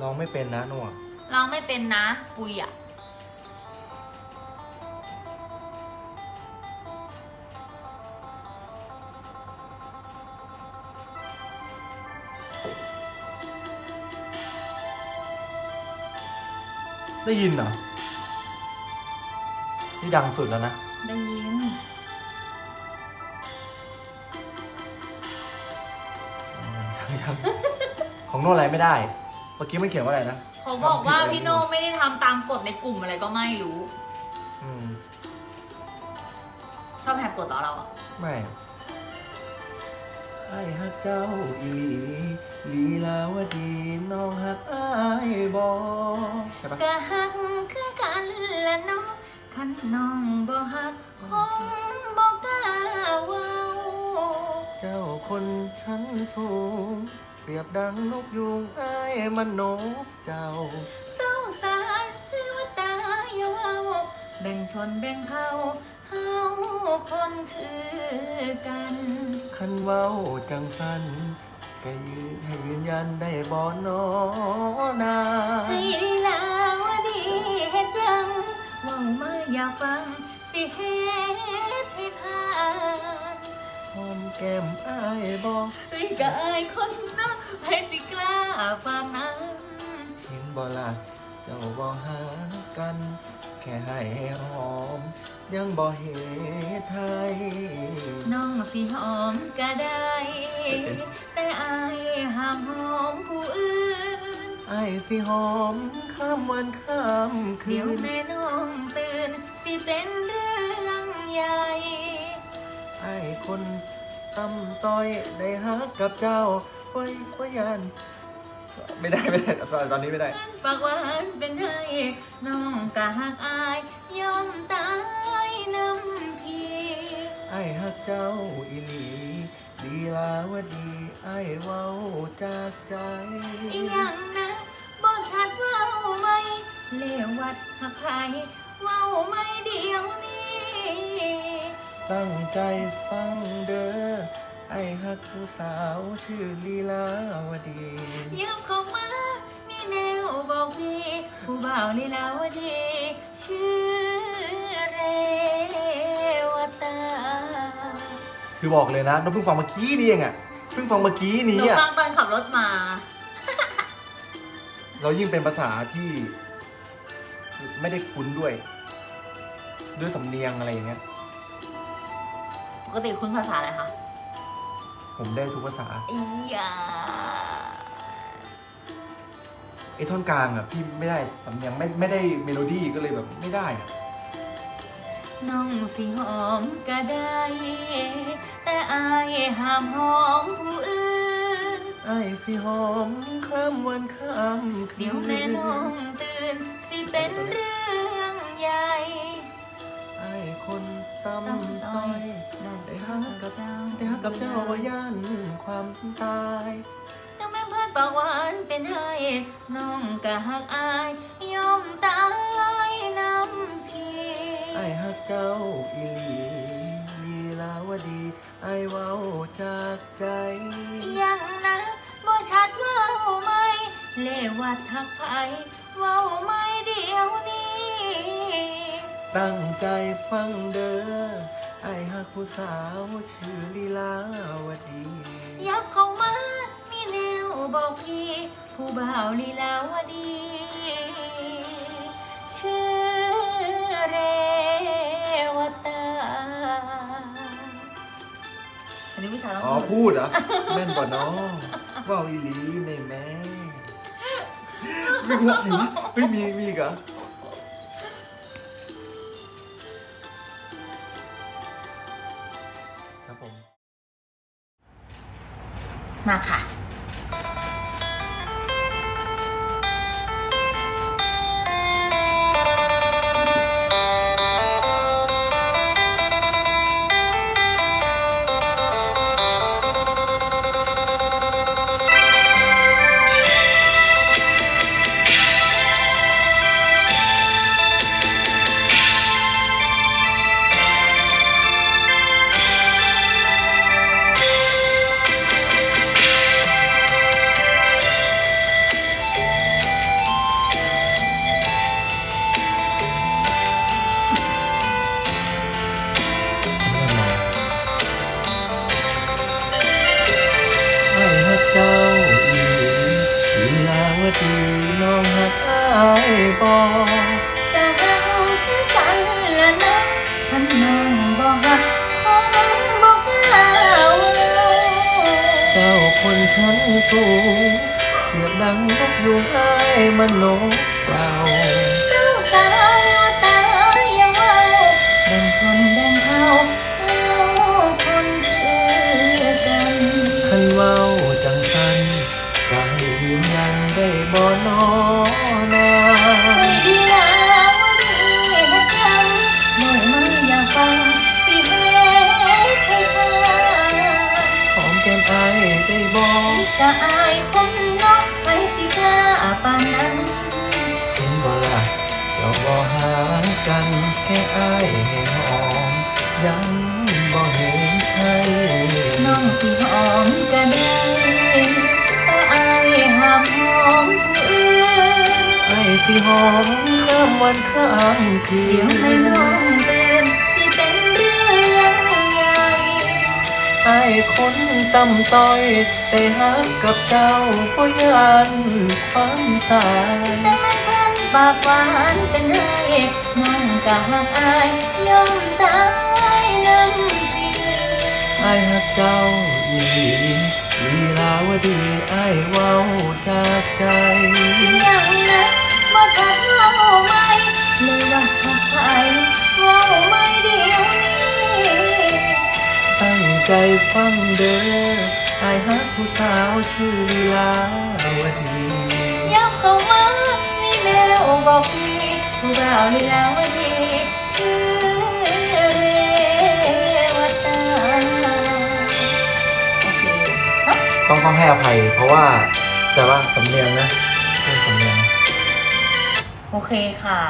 น้องไม่เป็นนะหนวกร้องไม่เป็นนะ ปุยอะได้ยินเหรอ นี่ดังสุดแล้วนะ ได้ยินยังของโน่นอะไรไม่ได้ เมื่อกี้มันเขียนว่าอะไรนะเขาบอกว่าทำผิดอะไรพี่โน่ไม่ได้ทำตามกฎในกลุ่มอะไรก็ไม่รู้ อืมชอบแหกกฎเหรอเราอะไม่ไอ้ฮักเจ้าอีหลีลีลาวดีน้องฮักอ้ายบอใช่ปะกะหักคือกันละเนาะคันน้องบ่ฮักคงบ่กล้าเว้า เจ้าคนชั้นสูง เปรียบดังนกยูงอ้ายมันนกเจ้า เศร้าสารหรือว่าตายอย่าเว้าแบ่งชนแบ่งเผ่าเฮาคนคือกันคันเว้าจังสันก็ยืนให้ยืนยันได้บ่นอนาให้ลาวดีเฮ็ดจังเว้ามาอย่าฟัง สิเฮ็ดให้ผ่าน หอมแก้มอ้ายบอเฮ้ยกายคนนะให้สิกล้าปานนั้นเห็นบ่ล่ะเจ้าบ่หากัน แค่ให้หอม ยังบ่เหตุให้น้องสิหอมก็ได้ แต่อายห้ามหอมผู้อื่นไอ้ายสิหอมข้ามวันข้ามคืเดี๋ยวน แม่น้องตื่น สิเป็นเรื่องใหญ่ ไอ้คนตำต้อยได้ฮักกับเจ้าไว้ไว้ยันไม่ได้ไม่ได้ตอนตอนนี้ไม่ได้ ปากหวานเป็นไห้น้องกะหักอายยอมตายน้ำพีไอ้ฮักเจ้าอีหลีลีลาวดีไอ้เว้าจากใจอีหยังนะบ่ชัดเว้าไหมเลวัดหักใครเว้าไม่เดียวนี้ ตั้งใจฟังเด้อไอ้ฮักผู้สาวชื่อลีลาวดียับเข้ามามีแนวบอกพี่ผู้บ่าวลีลาวดีชื่อเรวตาคือบอกเลยนะน้องเพิ่งฟังเมื่อกี้นี่เองอะเพิ่งฟังเมื่อกี้หนี้นูอะฟังตอนขับรถมา เรายิ่งเป็นภาษาที่ไม่ได้คุ้นด้วย ด้วยสำเนียงอะไรอย่างเงี้ย ปกติคุณภาษาอะไรคะ ผมได้ทุกภาษาอียาไอ้ท่อนกลางอะพี่ไม่ได้สำเนียงไม่ไม่ได้เมโลดี้ก็เลยแบบไม่ได้อะน้องสิหอมก็ได้ แต่อายห้ามหอมผู้อื่น ไอ้สิหอมข้ามวันข้ามคืน เดี๋ยวแม่น้องตื่น สิเป็นเรื่องใหญ่ ไอ้คนซ้ำต้อยได้ฮักกับเจ้าได้ฮักกับเจ้าว่าย่านความตายตั้งแม่เพื่อนปากหวานเป็นไห้น้องก็หักอายยอมตายน้ำพีไอ้ฮักเจ้าอีหลีลีลาวดีไอ้เว้าจากใจยังนะบ่ชัดเว้าไหมเลวัดทักไผเว้าไม่เดียวนี้ ตั้งใจฟังเด้อไอ้ฮักผู้สาวชื่อลีลาวดียับเข้ามามีแนวบอกพี่ผู้บ่าวลีลาวดี ชื่อเรวตาอันนี้วิชาต้องอ๋อพูดพูดเหรอแม่นกว่าน้องเว่าอีหลีแม่แม่ไม่รู้อะไรวะไม่มีมีอีกเหรอ มาค่ะายบอกจะหักคือกันละนาะท่านน้องบ่หักคงบอกเล่าเจ้าคนชั้นสูงเกียบดังนกอยู่ให้มันนกเปล่า จะอายคนนอกไปสิกล้าปานนั้นเห็นบ่ล่ะเจ้าบ่หากันแค่อายให้หอมยัง สิหอมข้ามวันข้ามคืเดี๋ยวให้น้องเตือนสิเป็นเรื่องใหญ่ไอ้คนต่ำต้อยแต่หักกับเจ้าก็ยันความตายปากหวานเป็นไรน้องกะหักอายยอมตายน้ำทีไอ้หักเจ้าอีหลีลีลาวดีไอ้เว้าจากใจอย่างนั้น เลยว่าหักใครเล่าไม่เดียวนี้ตั้งใจฟังเด้อไอ้ฮักผู้สาวชื่อลีลาวดียับเข้ามามีแนวบอกพี่ผู้บ่าวลีลาวดีชื่อเรวตาโอเคฮะต้องต้องให้อภัย เพราะว่าแต่ว่าสำเนียงนะเป็นสำเนียง โอเคค่ะ